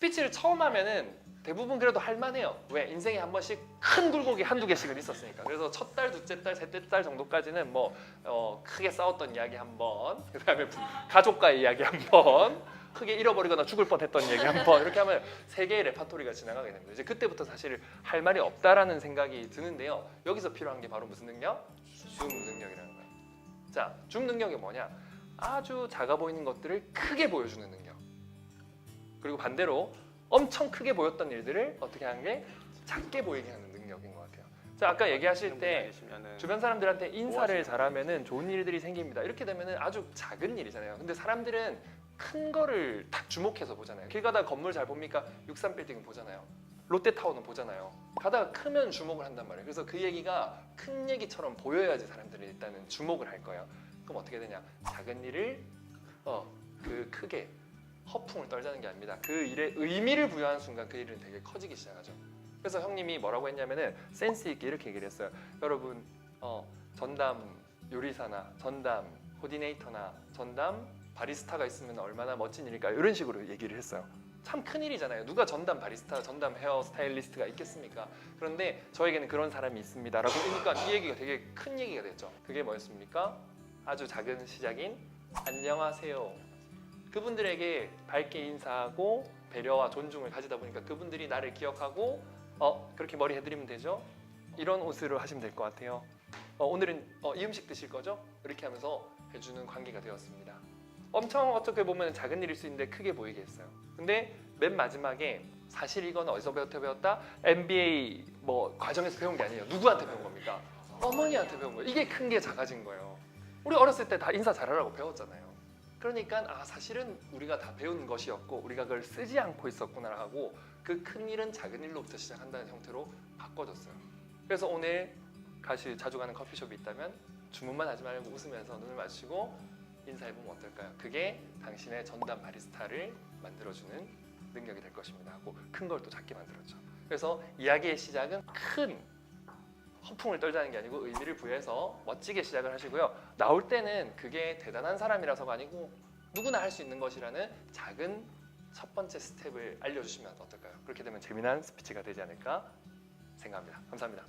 스피치를 처음 하면은 대부분 그래도 할만해요. 왜 인생에 한 번씩 큰 굴곡이 한두 개씩은 있었으니까. 그래서 첫 달, 둘째 달, 셋째 달 정도까지는 뭐 어, 크게 싸웠던 이야기 한 번, 그 다음에 부- 가족과의 이야기 한 번, 크게 잃어버리거나 죽을 뻔했던 얘기 한 번 이렇게 하면 세 개의 레파토리가 지나가게 됩니다. 이제 그때부터 사실 할 말이 없다라는 생각이 드는데요. 여기서 필요한 게 바로 무슨 능력? 줌 능력이라는 거예요. 자, 줌 능력이 뭐냐? 아주 작아 보이는 것들을 크게 보여주는 능력. 그리고 반대로 엄청 크게 보였던 일들을 어떻게 하는 게 작게 보이게 하는 능력인 것 같아요. 자, 아까 얘기하실 때 주변 사람들한테 인사를? 잘하면은 좋은 일들이 생깁니다. 이렇게 되면은 아주 작은 일이잖아요. 근데 사람들은 큰 거를 딱 주목해서 보잖아요. 길 가다가 건물 잘 봅니까? 63 빌딩 보잖아요. 롯데타워는 보잖아요. 가다가 크면 주목을 한단 말이에요. 그래서 그 얘기가 큰 얘기처럼 보여야지 사람들이 일단은 주목을 할 거예요. 그럼 어떻게 되냐? 작은 일을 어, 그 크게 허풍을 떨자는 게 아닙니다. 그 일에 의미를 부여하는 순간 그 일은 되게 커지기 시작하죠. 그래서 형님이 뭐라고 했냐면은 센스 있게 이렇게 얘기를 했어요. 여러분 어, 전담 요리사나 전담 코디네이터나 전담 바리스타가 있으면 얼마나 멋진 일일까 이런 식으로 얘기를 했어요. 참 큰일이잖아요. 누가 전담 바리스타, 전담 헤어 스타일리스트가 있겠습니까? 그런데 저에게는 그런 사람이 있습니다 라고 하니까 이 얘기가 되게 큰 얘기가 됐죠. 그게 뭐였습니까? 아주 작은 시작인 안녕하세요. 그분들에게 밝게 인사하고 배려와 존중을 가지다 보니까 그분들이 나를 기억하고 어 그렇게 머리 해드리면 되죠. 이런 옷으로 하시면 될 것 같아요. 어, 오늘은 어, 이 음식 드실 거죠? 이렇게 하면서 해주는 관계가 되었습니다. 엄청 어떻게 보면 작은 일일 수 있는데 크게 보이게 했어요. 근데 맨 마지막에 사실 이건 어디서 배웠다 배웠다? MBA 뭐 과정에서 배운 게 아니에요. 누구한테 배운 겁니까? 어머니한테 배운 거예요. 이게 큰 게 작아진 거예요. 우리 어렸을 때 다 인사 잘하라고 배웠잖아요. 그러니까 아 사실은 우리가 다 배운 것이었고 우리가 그걸 쓰지 않고 있었구나 하고 그 큰 일은 작은 일로부터 시작한다는 형태로 바꿔줬어요. 그래서 오늘 가시 자주 가는 커피숍이 있다면 주문만 하지 말고 웃으면서 눈을 마주치고 인사해보면 어떨까요? 그게 당신의 전담 바리스타를 만들어주는 능력이 될 것입니다 하고 큰 걸 또 작게 만들었죠. 그래서 이야기의 시작은 큰 허풍을 떨자는 게 아니고 의미를 부여해서 멋지게 시작을 하시고요. 나올 때는 그게 대단한 사람이라서가 아니고 누구나 할 수 있는 것이라는 작은 첫 번째 스텝을 알려주시면 어떨까요? 그렇게 되면 재미난 스피치가 되지 않을까 생각합니다. 감사합니다.